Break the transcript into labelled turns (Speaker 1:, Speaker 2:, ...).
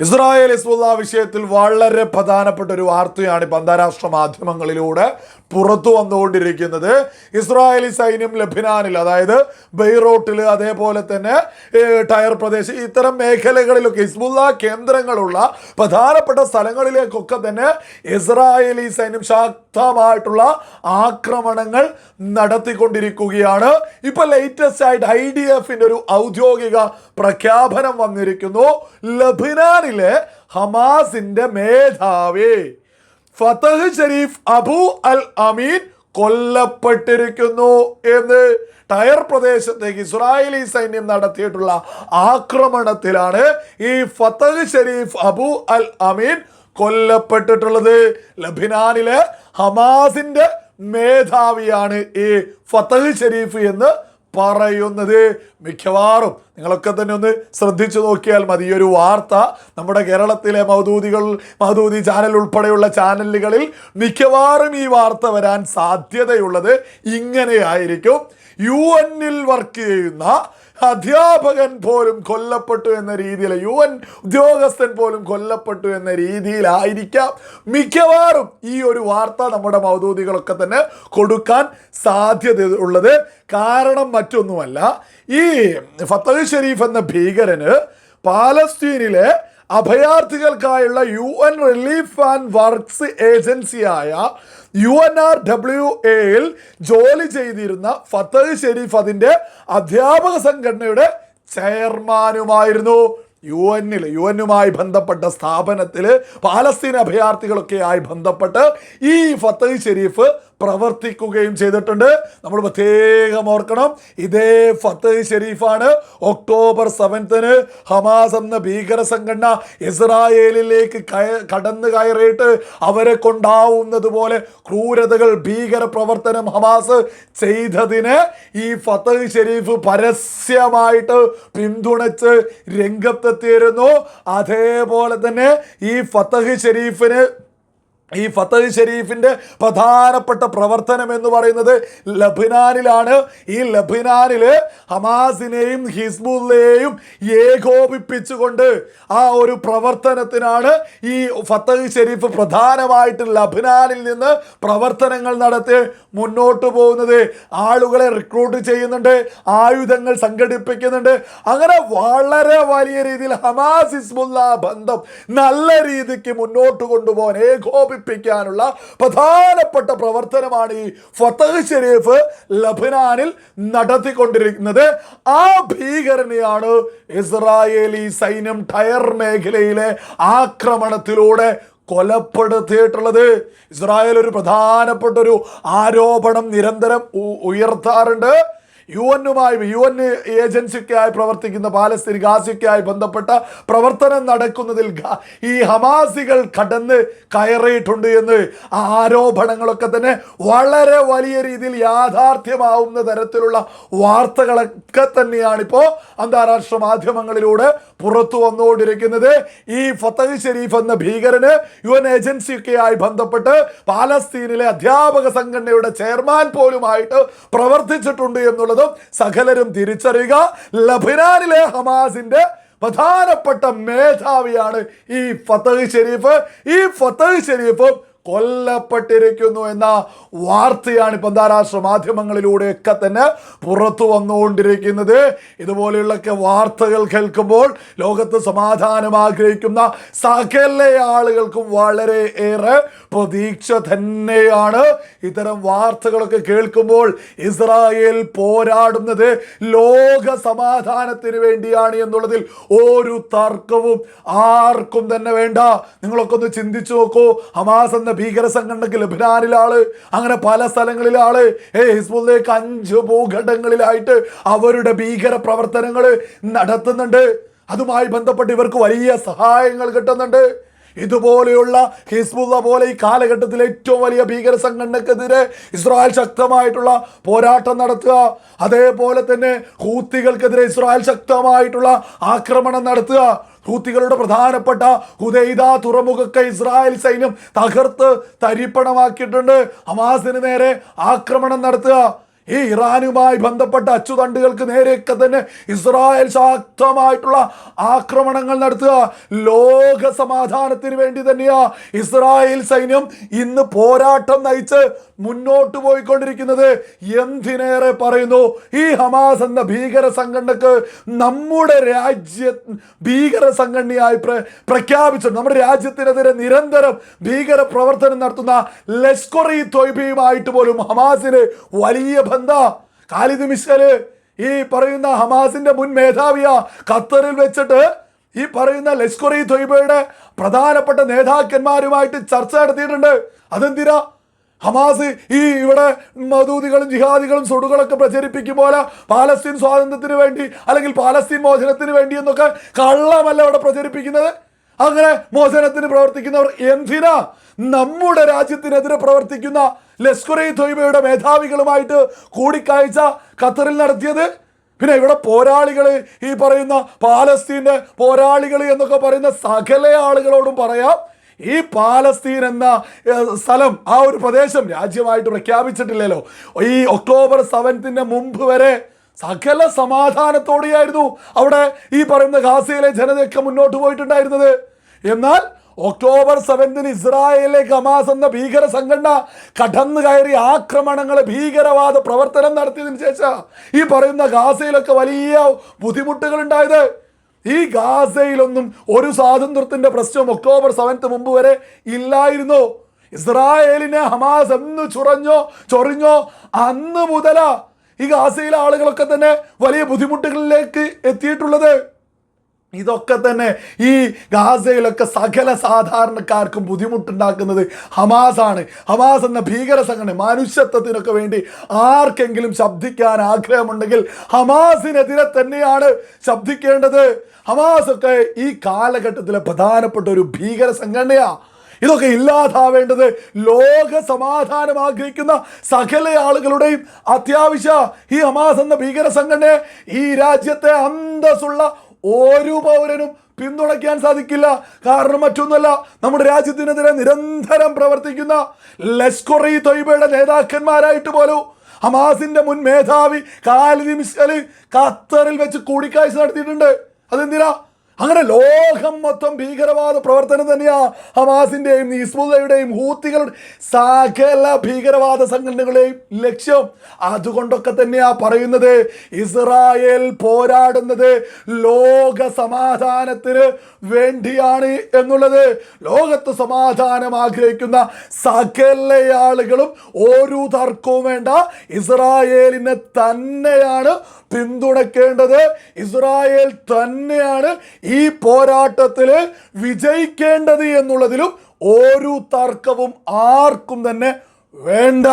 Speaker 1: Israel Hezbollah വിഷയത്തിൽ വളരെ പ്രധാനപ്പെട്ട ഒരു വാർത്തയാണ് ഇപ്പം അന്താരാഷ്ട്ര മാധ്യമങ്ങളിലൂടെ പുറത്തു വന്നുകൊണ്ടിരിക്കുന്നത്. ഇസ്രായേലി സൈന്യം ലബിനാനിൽ അതായത് ബെയ്റോട്ടിൽ അതേപോലെ തന്നെ ടയർ പ്രദേശം ഇത്തരം മേഖലകളിലൊക്കെ ഇസ്ബുല്ല കേന്ദ്രങ്ങളുള്ള പ്രധാനപ്പെട്ട സ്ഥലങ്ങളിലേക്കൊക്കെ തന്നെ ഇസ്രായേലി സൈന്യം ശക്തമായിട്ടുള്ള ആക്രമണങ്ങൾ നടത്തിക്കൊണ്ടിരിക്കുകയാണ്. ഇപ്പൊ ലേറ്റസ്റ്റ് ആയിട്ട് ഐ ഡി എഫിന്റെ ഒരു ഔദ്യോഗിക പ്രഖ്യാപനം വന്നിരിക്കുന്നു. ലബിനാനിലെ ഹമാസിന്റെ മേധാവി ഫതഹ് ഷരീഫ് അബു അൽ അമീൻ കൊല്ലപ്പെട്ടിരിക്കുന്നു എന്ന് ടയർ പ്രദേശത്തേക്ക് ഇസ്രായേലി സൈന്യം നടത്തിയിട്ടുള്ള ആക്രമണത്തിലാണ് ഈ ഫതഹ് ഷരീഫ് അബു അൽ അമീൻ കൊല്ലപ്പെട്ടിട്ടുള്ളത് ലബിനാനിലെ ഹമാസിന്റെ മേധാവിയാണ് ഈ ഫതഹ് ഷെരീഫ് എന്ന് പറയുന്നത്. മിക്കവാറും നിങ്ങളൊക്കെ തന്നെ ഒന്ന് ശ്രദ്ധിച്ചു നോക്കിയാൽ മതി. ഈ ഒരു വാർത്ത നമ്മുടെ കേരളത്തിലെ മൗദൂദികൾ മൗദൂദി ചാനൽ ഉൾപ്പെടെയുള്ള ചാനലുകളിൽ മിക്കവാറും ഈ വാർത്ത വരാൻ സാധ്യതയുള്ളത് ഇങ്ങനെയായിരിക്കും യു എന്നിൽ വർക്ക് ചെയ്യുന്ന അധ്യാപകൻ പോലും കൊല്ലപ്പെട്ടു എന്ന രീതിയിൽ യു എൻ ഉദ്യോഗസ്ഥൻ പോലും കൊല്ലപ്പെട്ടു എന്ന രീതിയിലായിരിക്കാം മിക്കവാറും ഈ ഒരു വാർത്ത നമ്മുടെ മൗദൂദികളൊക്കെ തന്നെ കൊടുക്കാൻ സാധ്യത ഉള്ളത് കാരണം മറ്റൊന്നുമല്ല ഈ ഫത്തഹ് ഷെരീഫ് എന്ന ഭീകരന് പാലസ്തീനിലെ അഭയാർത്ഥികൾക്കായുള്ള U N relief and works ഏജൻസിയായ യു എൻ ആർ ഡബ്ല്യു എയിൽ ജോലി ചെയ്തിരുന്ന ഫത്തഹ് ഷെരീഫ് അതിന്റെ അധ്യാപക സംഘടനയുടെ ചെയർമാനുമായിരുന്നു. യു എന്നിൽ യു എന്നുമായി ബന്ധപ്പെട്ട സ്ഥാപനത്തിൽ പാലസ്തീൻ അഭയാർത്ഥികളൊക്കെയായി ബന്ധപ്പെട്ട് ഈ ഫത്തഹ് ഷെരീഫ് പ്രവർത്തിക്കുകയും ചെയ്തിട്ടുണ്ട്. നമ്മൾ പ്രത്യേകം ഓർക്കണം ഇതേ ഫത്തേ ഷെരീഫാണ്. ഒക്ടോബർ സെവൻത്തിന് ഹമാസ് എന്ന ഭീകര സംഘടന ഇസ്രായേലിലേക്ക് കടന്നു കയറിയിട്ട് അവരെ കൊണ്ടാവുന്നത് പോലെ ക്രൂരതകൾ ഭീകര പ്രവർത്തനം ഹമാസ് ചെയ്തതിന് ഈ ഫത്തേ ഷെരീഫ് പരസ്യമായിട്ട് പിന്തുണച്ച് രംഗത്തെത്തിയിരുന്നു. അതേപോലെ തന്നെ ഈ ഫത്തഹ് ഷെരീഫിന് ഈ ഫത്തഹ് ഷെരീഫിന്റെ പ്രധാനപ്പെട്ട പ്രവർത്തനം എന്ന് പറയുന്നത് ലബിനാനിലാണ്. ഈ ലബിനാനിൽ ഹമാസിനെയും ഹിസ്ബുള്ളയെയും ഏകോപിപ്പിച്ചുകൊണ്ട് ആ ഒരു പ്രവർത്തനത്തിനാണ് ഈ ഫത്തഹ് ഷെരീഫ് പ്രധാനമായിട്ട് ലബിനാനിൽ നിന്ന് പ്രവർത്തനങ്ങൾ നടത്തി മുന്നോട്ട് പോകുന്നത്. ആളുകളെ റിക്രൂട്ട് ചെയ്യുന്നുണ്ട് ആയുധങ്ങൾ സംഘടിപ്പിക്കുന്നുണ്ട്. അങ്ങനെ വളരെ വലിയ രീതിയിൽ ഹമാസ് ഹിസ്ബുള്ള ബന്ധം നല്ല രീതിക്ക് മുന്നോട്ട് കൊണ്ടുപോകാൻ ഏകോപിപ്പിക്കാനുള്ള പ്രധാനപ്പെട്ട പ്രവർത്തനമാണ് ഈ ഫത്തഹ് ഷെരീഫ് ലബനാനിൽ നടത്തിക്കൊണ്ടിരിക്കുന്നത്. ആ ഭീകരനെയാണ് ഇസ്രായേലി സൈന്യം ടയർ മേഖലയിലെ ആക്രമണത്തിലൂടെ കൊലപ്പെടുത്തിയിട്ടുള്ളത്. ഇസ്രായേൽ ഒരു പ്രധാനപ്പെട്ട ഒരു ആരോപണം നിരന്തരം ഉയർത്താറുണ്ട്. യു എന്നുമായി യു എൻ ഏജൻസിക്കായി പ്രവർത്തിക്കുന്ന പാലസ്തീൻ ഗാസിക്കായി ബന്ധപ്പെട്ട പ്രവർത്തനം നടക്കുന്നതിൽ ഈ ഹമാസികൾ കടന്ന് കയറിയിട്ടുണ്ട് എന്ന് ആരോപണങ്ങളൊക്കെ തന്നെ വളരെ വലിയ രീതിയിൽ യാഥാർത്ഥ്യമാവുന്ന തരത്തിലുള്ള വാർത്തകളൊക്കെ തന്നെയാണ് ഇപ്പോൾ അന്താരാഷ്ട്ര മാധ്യമങ്ങളിലൂടെ പുറത്തു വന്നുകൊണ്ടിരിക്കുന്നത് ഈ ഫത്തഹ് ഷെരീഫ് എന്ന ഭീകരന് യു എൻ ഏജൻസിയൊക്കെയായി ബന്ധപ്പെട്ട് പാലസ്തീനിലെ അധ്യാപക സംഘടനയുടെ ചെയർമാൻ പോലുമായിട്ട് പ്രവർത്തിച്ചിട്ടുണ്ട് എന്നുള്ളതും സകലരും തിരിച്ചറിയുക. ലബനാനിലെ ഹമാസിന്റെ പ്രധാനപ്പെട്ട മേധാവിയാണ് ഈ ഫത്തഹ് ഷെരീഫ്. ഈ ഫത്തഹ് ഷെരീഫ് കൊല്ലപ്പെട്ടിരിക്കുന്നു എന്ന വാർത്തയാണ് ഇപ്പം അന്താരാഷ്ട്ര മാധ്യമങ്ങളിലൂടെയൊക്കെ തന്നെ പുറത്തു വന്നുകൊണ്ടിരിക്കുന്നത്. ഇതുപോലെയുള്ളൊക്കെ വാർത്തകൾ കേൾക്കുമ്പോൾ ലോകത്ത് സമാധാനം ആഗ്രഹിക്കുന്ന സകല ആളുകൾക്കും വളരെ ഏറെ പ്രതീക്ഷ തന്നെയാണ്. ഇത്തരം വാർത്തകളൊക്കെ കേൾക്കുമ്പോൾ ഇസ്രായേൽ പോരാടുന്നത് ലോക സമാധാനത്തിന് വേണ്ടിയാണ് എന്നുള്ളതിൽ ഒരു തർക്കവും ആർക്കും തന്നെ വേണ്ട. നിങ്ങളൊക്കെ ഒന്ന് ചിന്തിച്ചു നോക്കൂ. ഹമാസ് എന്ന ഭീകര സംഘടനക്ക് ലബനാനിലാണ് അങ്ങനെ പല സ്ഥലങ്ങളിലാണ് ഏ ഹിസ്ബുലേക്ക് അഞ്ച് ഭൂഖണ്ഡങ്ങളിലായിട്ട് അവരുടെ ഭീകര പ്രവർത്തനങ്ങൾ നടത്തുന്നുണ്ട്. അതുമായി ബന്ധപ്പെട്ട് ഇവർക്ക് വലിയ സഹായങ്ങൾ കിട്ടുന്നുണ്ട്. ഇതുപോലെയുള്ള ഹിസ്ബുള്ള പോലെ ഈ കാലഘട്ടത്തിലെ ഏറ്റവും വലിയ ഭീകര സംഘടനക്കെതിരെ ഇസ്രായേൽ ശക്തമായിട്ടുള്ള പോരാട്ടം നടത്തുക അതേപോലെ തന്നെ ഹൂത്തികൾക്കെതിരെ ഇസ്രായേൽ ശക്തമായിട്ടുള്ള ആക്രമണം നടത്തുക. ഹൂത്തികളുടെ പ്രധാനപ്പെട്ട ഹുദൈദ തുറമുഖൊക്കെ ഇസ്രായേൽ സൈന്യം തകർത്ത് തരിപ്പണമാക്കിയിട്ടുണ്ട്. ഹമാസിന് നേരെ ആക്രമണം നടത്തുക. ഈ ഇറാനുമായി ബന്ധപ്പെട്ട അച്ചുതണ്ടുകൾക്ക് നേരെയൊക്കെ തന്നെ ഇസ്രായേൽ ശക്തമായിട്ടുള്ള ആക്രമണങ്ങൾ നടത്തുക. ലോക സമാധാനത്തിന് വേണ്ടി തന്നെയാ ഇസ്രായേൽ സൈന്യം ഇന്ന് പോരാട്ടം നയിച്ച് മുന്നോട്ട് പോയിക്കൊണ്ടിരിക്കുന്നത്. എന്തിനേറെ പറയുന്നു? ഈ ഹമാസ് എന്ന ഭീകര സംഘടനക്ക് നമ്മുടെ രാജ്യ ഭീകര സംഘടനയായി പ്ര പ്രഖ്യാപിച്ചു. നമ്മുടെ രാജ്യത്തിനെതിരെ നിരന്തരം ഭീകര പ്രവർത്തനം നടത്തുന്ന ലഷ്കർ ഇ തൊയ്ബയുമായിട്ട് പോലും ഹമാസിന് വലിയ ബന്ധ ഖാലിദ് മിഷൽ ഈ പറയുന്ന ഹമാസിന്റെ മുൻ മേധാവിയ ഖത്തറിൽ വെച്ചിട്ട് ഈ പറയുന്ന ലഷ്കർ ഇ തൊയ്ബയുടെ പ്രധാനപ്പെട്ട നേതാക്കന്മാരുമായിട്ട് ചർച്ച നടത്തിയിട്ടുണ്ട്. അതെന്തിനാ? ഹമാസ് ഈ ഇവിടെ മദൂദികളും ജിഹാദികളും സുടുകളൊക്കെ പ്രചരിപ്പിക്കും പോലെ പാലസ്തീൻ സ്വാതന്ത്ര്യത്തിന് വേണ്ടി അല്ലെങ്കിൽ പാലസ്തീൻ മോചനത്തിന് വേണ്ടി എന്നൊക്കെ കള്ളമല്ല അവിടെ പ്രചരിപ്പിക്കുന്നത്. അങ്ങനെ മോചനത്തിന് പ്രവർത്തിക്കുന്നവർ എന്തിനാ? നമ്മുടെ രാജ്യത്തിനെതിരെ പ്രവർത്തിക്കുന്ന ലസ്കുറെ തൊയ്ബയുടെ മേധാവികളുമായിട്ട് കൂടിക്കാഴ്ച ഖത്തറിൽ നടത്തിയത്? പിന്നെ ഇവിടെ പോരാളികൾ ഈ പറയുന്ന പാലസ്തീന്റെ പോരാളികൾ എന്നൊക്കെ പറയുന്ന സകല ആളുകളോടും പറയാം ഈ പാലസ്തീൻ എന്ന സ്ഥലം ആ ഒരു പ്രദേശം രാജ്യമായിട്ട് പ്രഖ്യാപിച്ചിട്ടില്ലല്ലോ. ഈ ഒക്ടോബർ സെവൻത്തിന്റെ മുമ്പ് വരെ സകല സമാധാനത്തോടെയായിരുന്നു അവിടെ ഈ പറയുന്ന ഗാസയിലെ ജനതയൊക്കെ മുന്നോട്ട് പോയിട്ടുണ്ടായിരുന്നത്. എന്നാൽ ഒക്ടോബർ സെവൻത്തിന് ഇസ്രായേലിലെ ഹമാസ് എന്ന ഭീകര സംഘടന കടന്നു കയറി ആക്രമണങ്ങൾ ഭീകരവാദ പ്രവർത്തനം നടത്തിയതിന് ശേഷം ഈ പറയുന്ന ഗാസയിലൊക്കെ വലിയ ബുദ്ധിമുട്ടുകൾ ഉണ്ടായത് ഈ ഗാസയിലൊന്നും ഒരു സ്വാതന്ത്ര്യത്തിന്റെ പ്രശ്നം ഒക്ടോബർ സെവൻത്ത് മുമ്പ് വരെ ഇല്ലായിരുന്നു. ഇസ്രായേലിനെ ഹമാസ് എന്ന് ചുറഞ്ഞോ ചൊറിഞ്ഞോ അന്ന് മുതലാ ഈ ഗാസയിലെ ആളുകളൊക്കെ തന്നെ വലിയ ബുദ്ധിമുട്ടുകളിലേക്ക് എത്തിയിട്ടുള്ളത്. ഇതൊക്കെ തന്നെ ഈ ഗാസയിലൊക്കെ സകല സാധാരണക്കാർക്കും ബുദ്ധിമുട്ടുണ്ടാക്കുന്നത് ഹമാസാണ്. ഹമാസ് എന്ന ഭീകര സംഘടന മനുഷ്യത്വത്തിനൊക്കെ വേണ്ടി ആർക്കെങ്കിലും ശബ്ദിക്കാൻ ആഗ്രഹമുണ്ടെങ്കിൽ ഹമാസിനെതിരെ തന്നെയാണ് ശബ്ദിക്കേണ്ടത്. ഹമാസൊക്കെ ഈ കാലഘട്ടത്തിലെ പ്രധാനപ്പെട്ട ഒരു ഭീകര സംഘടനയാ. ഇതൊക്കെ ഇല്ലാതാവേണ്ടത് ലോക സമാധാനം ആഗ്രഹിക്കുന്ന സകല ആളുകളുടെയും അത്യാവശ്യ ഈ ഹമാസ് എന്ന ഭീകര സംഘടനയെ ഈ രാജ്യത്തെ അന്തസ്സുള്ള ഒരു പൗരനും പിന്തുണയ്ക്കാൻ സാധിക്കില്ല. കാരണം മറ്റൊന്നുമല്ല നമ്മുടെ രാജ്യത്തിനെതിരെ നിരന്തരം പ്രവർത്തിക്കുന്ന ലഷ്കർ തൊയ്ബയുടെ നേതാക്കന്മാരായിട്ട് പോലും ഹമാസിന്റെ മുൻ മേധാവി കാലിദി മിസ്കൽ ഖത്തറിൽ വെച്ച് കൂടിക്കാഴ്ച നടത്തിയിട്ടുണ്ട്. അതെന്തിനാ? അങ്ങനെ ലോകം മൊത്തം ഭീകരവാദ പ്രവർത്തനം തന്നെയാ ഹമാസിന്റെയും ഇസ്മുലയുടെയും ഹൂത്തികളുടെ സകല ഭീകരവാദ സംഘടനകളുടെയും ലക്ഷ്യം. അതുകൊണ്ടൊക്കെ തന്നെയാ പറയുന്നത്. ഇസ്രായേൽ പോരാടുന്നത് ലോക സമാധാനത്തിന് വേണ്ടിയാണ് എന്നുള്ളത്. ലോകത്ത് സമാധാനം ആഗ്രഹിക്കുന്ന സകല ആളുകളും ഒരു തർക്കവും വേണ്ട. ഇസ്രായേലിനെ തന്നെയാണ് പിന്തുണക്കേണ്ടത്. ഇസ്രായേൽ തന്നെയാണ് ഈ പോരാട്ടത്തിൽ വിജയിക്കേണ്ടത് എന്നുള്ളതിലും ഒരു തർക്കവും ആർക്കും തന്നെ വേണ്ട.